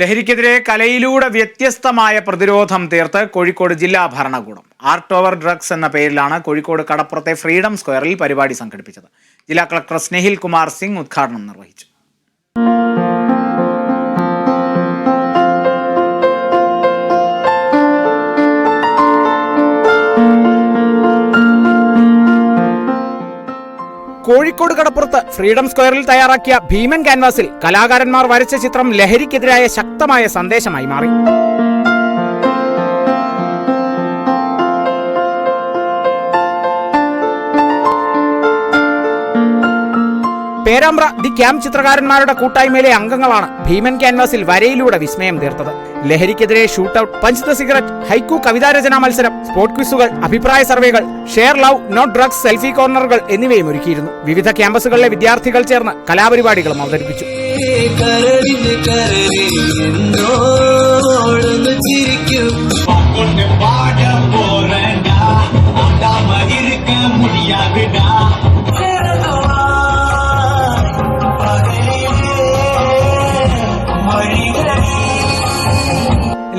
ലഹരിക്കെതിരെ കലയിലൂടെ വ്യത്യസ്തമായ പ്രതിരോധം തീർത്ത് കോഴിക്കോട് ജില്ലാ ഭരണകൂടം. ആർട്ട് ഓവർ ഡ്രഗ്സ് എന്ന പേരിലാണ് കോഴിക്കോട് കടപ്പുറത്തെ ഫ്രീഡം സ്ക്വയറിൽ പരിപാടി സംഘടിപ്പിച്ചത്. ജില്ലാ കളക്ടർ സ്നേഹിൽ കുമാർ സിംഗ് ഉദ്ഘാടനം നിർവഹിച്ചു. കോഴിക്കോട് കടപ്പുറത്ത് ഫ്രീഡം സ്ക്വയറിൽ തയ്യാറാക്കിയ ഭീമൻ ക്യാൻവാസിൽ കലാകാരന്മാർ വരച്ച ചിത്രം ലഹരിക്കെതിരായ ശക്തമായ സന്ദേശമായി മാറി. പേരാമ്പ്ര ദി ക്യാമ്പ് ചിത്രകാരന്മാരുടെ കൂട്ടായ്മയിലെ അംഗങ്ങളാണ്. ഭീമൻ ക്യാൻവാസിൽ വരയിലൂടെ വിസ്മയം തീർത്തത്. ലഹരിക്കെതിരെ shootout punch the cigarette haiku കവിതാരചനാ മത്സരം സ്പോർട് ക്വിസുകൾ അഭിപ്രായ സർവേകൾ share love not drugs selfie കോർണറുകൾ എന്നിവയും ഒരുക്കിയിരുന്നു. വിവിധ ക്യാമ്പസുകളിലെ വിദ്യാർത്ഥികൾ ചേർന്ന് കലാപരിപാടികളും അവതരിപ്പിച്ചു.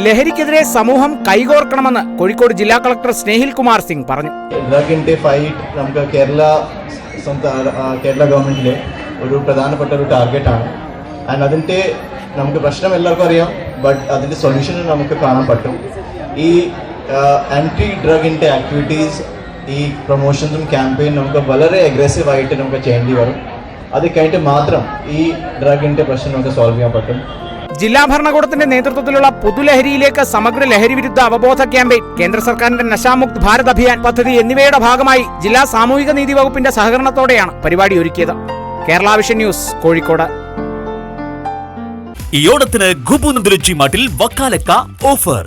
ലഹരിക്കെതിരെ സമൂഹം കൈകോർക്കണമെന്ന് കോഴിക്കോട് ജില്ലാ കളക്ടർ സ്നേഹിൽ കുമാർ സിംഗ് പറഞ്ഞു. ഡ്രഗ് ഫൈറ്റ് നമുക്ക് കേരള കേരള ഗവൺമെന്റിലെ ഒരു പ്രധാനപ്പെട്ട ഒരു ടാർഗറ്റ് ആണ് ആൻഡ് അതിന്റെ നമുക്ക് പ്രശ്നം എല്ലാവർക്കും അറിയാം ബട്ട് അതിന്റെ സൊല്യൂഷൻ നമുക്ക് കാണാൻ പറ്റും. ഈ ആന്റി ഡ്രഗിന്റെ ആക്ടിവിറ്റീസ് ഈ പ്രൊമോഷൻസും ക്യാമ്പയിൻ നമുക്ക് വളരെ അഗ്രസീവായിട്ട് നമുക്ക് ചെയ്യേണ്ടി വരും. അത് കഴിഞ്ഞിട്ട് മാത്രം ഈ ഡ്രഗിന്റെ പ്രശ്നം നമുക്ക് സോൾവ് ചെയ്യാൻ പറ്റും. ജില്ലാ ഭരണകൂടത്തിന്റെ നേതൃത്വത്തിലുള്ള പുതുലഹരിയിലേക്ക് സമഗ്ര ലഹരി വിരുദ്ധ അവബോധ ക്യാമ്പയിൻ കേന്ദ്ര സർക്കാരിന്റെ നശാമുക്ത് ഭാരത് അഭിയാൻ പദ്ധതി എന്നിവയുടെ ഭാഗമായി ജില്ലാ സാമൂഹിക നീതി വകുപ്പിന്റെ സഹകരണത്തോടെയാണ് പരിപാടി ഒരുക്കിയത്. Kerala vision news Kozhikode. ഈ ഓണത്തിന് ഗുബു മാട്ടിൽ വക്കാലക്ക ഓഫർ.